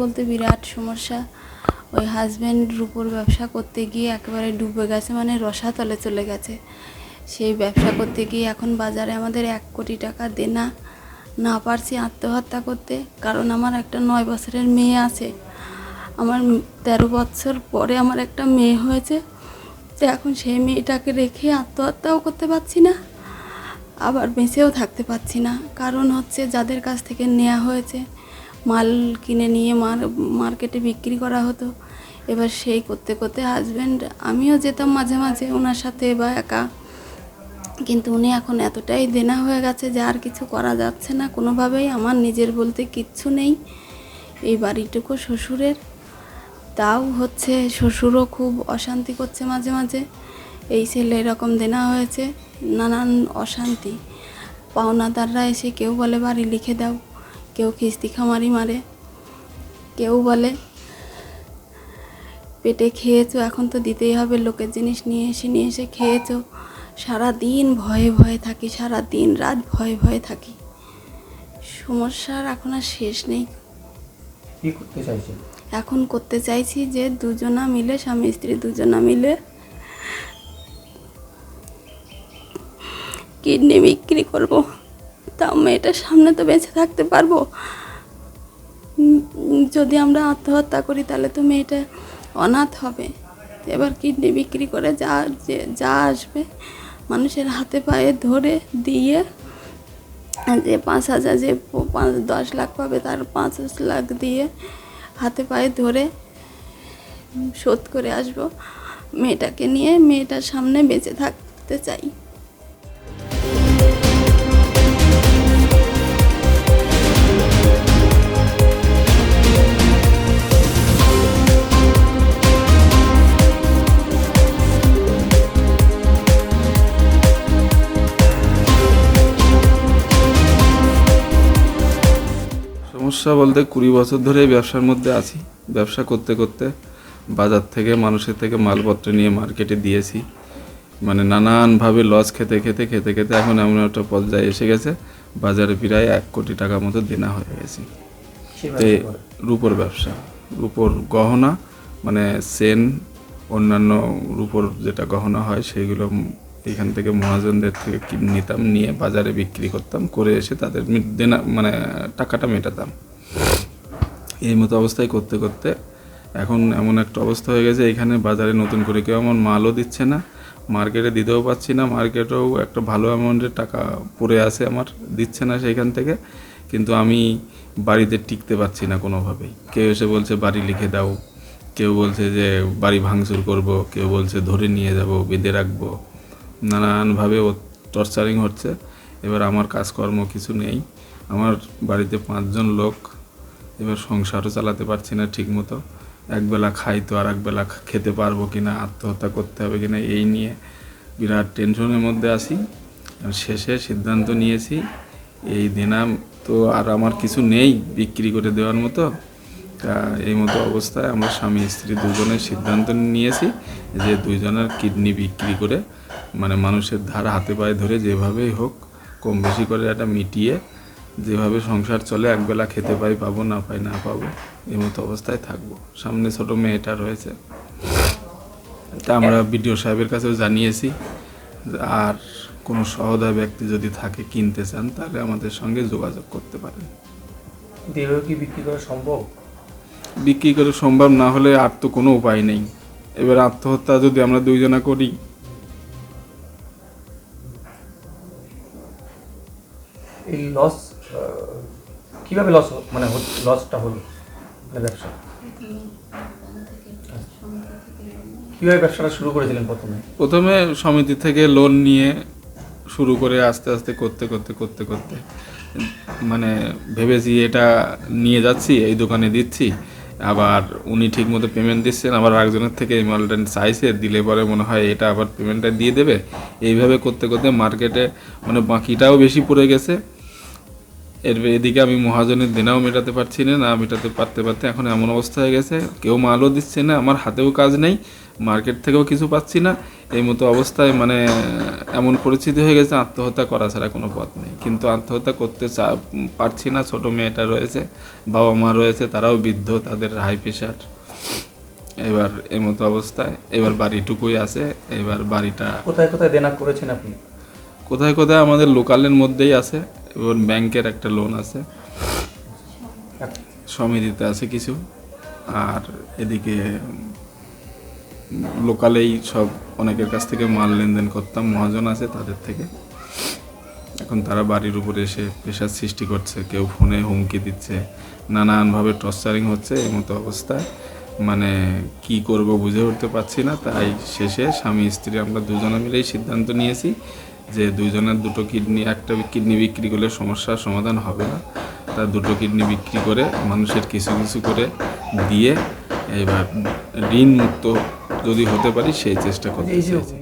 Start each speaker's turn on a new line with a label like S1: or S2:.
S1: বলতে বিরাট সমস্যা। ওই হাজব্যান্ড রূপোর ব্যবসা করতে গিয়ে একেবারে ডুবে গেছে মানে রসাতলে চলে গেছে। সেই ব্যবসা করতে গিয়ে এখন বাজারে আমাদের এক কোটি টাকা দেনা, না পারছি আত্মহত্যা করতে। কারণ আমার একটা নয় বছরের মেয়ে আছে। আমার তেরো বছর পরে আমার একটা মেয়ে হয়েছে। তো এখন সেই মেয়েটাকে রেখে আত্মহত্যাও করতে পারছি না, আবার বেঁচেও থাকতে পারছি না। কারণ হচ্ছে যাদের কাছ থেকে নেওয়া হয়েছে মাল কিনে নিয়ে মার, মার্কেটে বিক্রি করা হতো। এবার সেই করতে করতে হাজব্যান্ড আমিও যেতাম মাঝে মাঝে ওনার সাথে বা একা। কিন্তু উনি এখন এতটাই দেনা হয়ে গেছে যে আর কিছু করা যাচ্ছে না। কোনোভাবেই আমার নিজের বলতে কিচ্ছু নেই। এই বাড়িটুকু শ্বশুরের। তাও হচ্ছে শ্বশুরও খুব অশান্তি করছে মাঝে মাঝে। এই ছেলে এরকম দেনা হয়েছে, নানান অশান্তি। পাওনাদাররা এসে কেউ বলে বাড়ি লিখে দাও। কেউ কিস্তি খামারি মারে কেউ বলে পেটে খেয়েছো এখন তো দিতেই হবে লোকের জিনিস নিয়ে এসে নিয়ে এসে খেয়েছো। সারা দিন ভয়ে ভয়ে থাকি সারা দিন রাত ভয়ে ভয়ে থাকি। সমস্যার এখন আর শেষ নেই।
S2: কি করতে চাইছেন?
S1: এখন করতে চাইছি যে দুজনা মিলে স্বামী স্ত্রী দুজনা মিলে কিডনি বিক্রি করব। তাও মেয়েটার সামনে তো বেঁচে থাকতে পারব। যদি আমরা আত্মহত্যা করি, তাহলে তো মেয়েটা অনাথ হবে। এবার কিডনি বিক্রি করে যা, যে, যা আসবে, মানুষের হাতে পায়ে ধরে দিয়ে যে পাঁচ হাজার, যে পাঁচ, দশ লাখ পাবে, তার পাঁচ লাখ দিয়ে হাতে পায়ে ধরে শোধ করে আসব। মেয়েটাকে নিয়ে মেয়েটার সামনে বেঁচে থাকতে চাই।
S3: সমস্যা বলতে কুড়ি বছর ধরে ব্যবসার মধ্যে আছি। ব্যবসা করতে করতে বাজার থেকে মানুষের থেকে মালপত্র নিয়ে মার্কেটে দিয়েছি। মানে নানানভাবে লস খেতে খেতে খেতে খেতে এখন এমন একটা পর্যায়ে এসে গেছে বাজারে প্রায় এক কোটি টাকা মতো দেনা হয়ে গেছে। তো? রূপোর ব্যবসা রূপোর গহনা মানে সেন অন্যান্য রূপোর যেটা গহনা হয় সেইগুলো এখান থেকে মহাজনদের থেকে নিতাম নিয়ে বাজারে বিক্রি করতাম, করে এসে তাদের দেনা মানে টাকাটা মেটাতাম। এই মতো অবস্থায় করতে করতে এখন এমন একটা অবস্থা হয়ে গেছে, এখানে বাজারে নতুন করে কেউ এমন মালও দিচ্ছে না, মার্কেটে দিতেও পাচ্ছি না, মার্কেটেও একটা ভালো অ্যামাউন্টের টাকা পড়ে আছে আমার, দিচ্ছে না সেইখান থেকে, কিন্তু আমি বাড়িতে টিকতে পারছি না কোনোভাবেই। কেউ এসে বলছে, বাড়ি লিখে দাও। কেউ বলছে যে, বাড়ি ভাঙচুর করব। কেউ বলছে, ধরে নিয়ে যাব, বেঁধে রাখব। নানানভাবে ও টর্চারিং হচ্ছে। এবার আমার কাজকর্ম কিছু নেই। আমার বাড়িতে পাঁচজন লোক। এবার সংসারও চালাতে পারছি না ঠিক মতো একবেলা খাই তো আর একবেলা খেতে পারব কি না আত্মহত্যা করতে হবে কি না এই নিয়ে বিরাট টেনশনের মধ্যে আছি। শেষে সিদ্ধান্ত নিয়েছি, এই দিনাম তো আর আমার কিছু নেই বিক্রি করে দেওয়ার মতো। তা এই মতো অবস্থায় আমরা স্বামী স্ত্রী দুজনের সিদ্ধান্ত নিয়েছি যে দুইজনের কিডনি বিক্রি করে মানে মানুষের ধার হাতে পায়ে ধরে যেভাবেই হোক কম বেশি করে একটা মিটিয়ে যেভাবে সংসার চলে একবেলা খেতে পাই পাবো না পাই না পাবো এই মতো অবস্থায় থাকব। সামনে ছোট মেয়েটা রয়েছে। তা আমরা বিডিও সাহেবের কাছেও জানিয়েছি আর কোনো সহদয় ব্যক্তি যদি থাকে কিনতে চান তাহলে আমাদের সঙ্গে যোগাযোগ করতে পারেন।
S2: দেহ কি বিক্রি করা সম্ভব?
S3: বিক্রি করে সম্ভব না হলে আর তো কোনো উপায় নেই। এবার আত্মহত্যা যদি আমরা দুইজনা করি
S2: কীভাবে লস মানে লসটা হলো ব্যবসা? কীভাবে ব্যবসাটা শুরু করেছিলেন প্রথমে?
S3: প্রথমে সমিতি থেকে লোন নিয়ে শুরু করে আস্তে আস্তে করতে করতে করতে করতে। মানে ভেবেছি এটা নিয়ে যাচ্ছি, এই দোকানে দিচ্ছি। আবার উনি ঠিকমতো পেমেন্ট দিচ্ছেন, আবার আরেকজনের থেকে এই মালটা চাইছে, দিলে পরে মনে হয় এটা আবার পেমেন্টটা দিয়ে দেবে। এইভাবে করতে করতে মার্কেটে মানে বাকিটাও বেশি পড়ে গেছে। এর এদিকে আমি মহাজনের দেনাও মেটাতে পারছি না না মেটাতে পারতে পারতে এখন এমন অবস্থা হয়ে গেছে কেউ মালও দিচ্ছে না আমার হাতেও কাজ নেই মার্কেট থেকেও কিছু পাচ্ছি না এই মতো অবস্থায় মানে এমন পরিস্থিতি হয়ে গেছে আত্মহত্যা করা ছাড়া কোনো পথ নেই। কিন্তু আত্মহত্যা করতে চা পারছি না ছোটো মেয়েটা রয়েছে বাবা মা রয়েছে তারাও বৃদ্ধ তাদের হাই প্রেশার এবার এই মতো অবস্থায় এবার বাড়িটুকুই আছে এবার বাড়িটা
S2: কোথায় কোথায় দেনা করেছেন আপনি?
S3: কোথায় কোথায় আমাদের লোকালের মধ্যেই আছে। এবং ব্যাংকের একটা লোন আছে। সমিতিতে আছে কিছু। আর এদিকে লোকালেই সব অনেকের কাছ থেকে মাল লেনদেন করতাম, মহাজন আছে তাদের থেকে। এখন তারা বাড়ির উপরে এসে প্রেশার সৃষ্টি করছে, কেউ ফোনে হুমকি দিচ্ছে, নানানভাবে টর্চারিং হচ্ছে মতো অবস্থায়। মানে কি করব বুঝে উঠতে পারছি না, তাই শেষে স্বামী স্ত্রী আমরা দুজনে মিলেই সিদ্ধান্ত নিয়েছি যে দুইজনের দুটো কিডনি একটা কিডনি বিক্রি করলে সমস্যার সমাধান হবে না। তার দুটো কিডনি বিক্রি করে মানুষের কিছু কিছু করে দিয়ে এবার ঋণ মুক্ত যদি হতে পারি সেই চেষ্টা করতে চাইছি।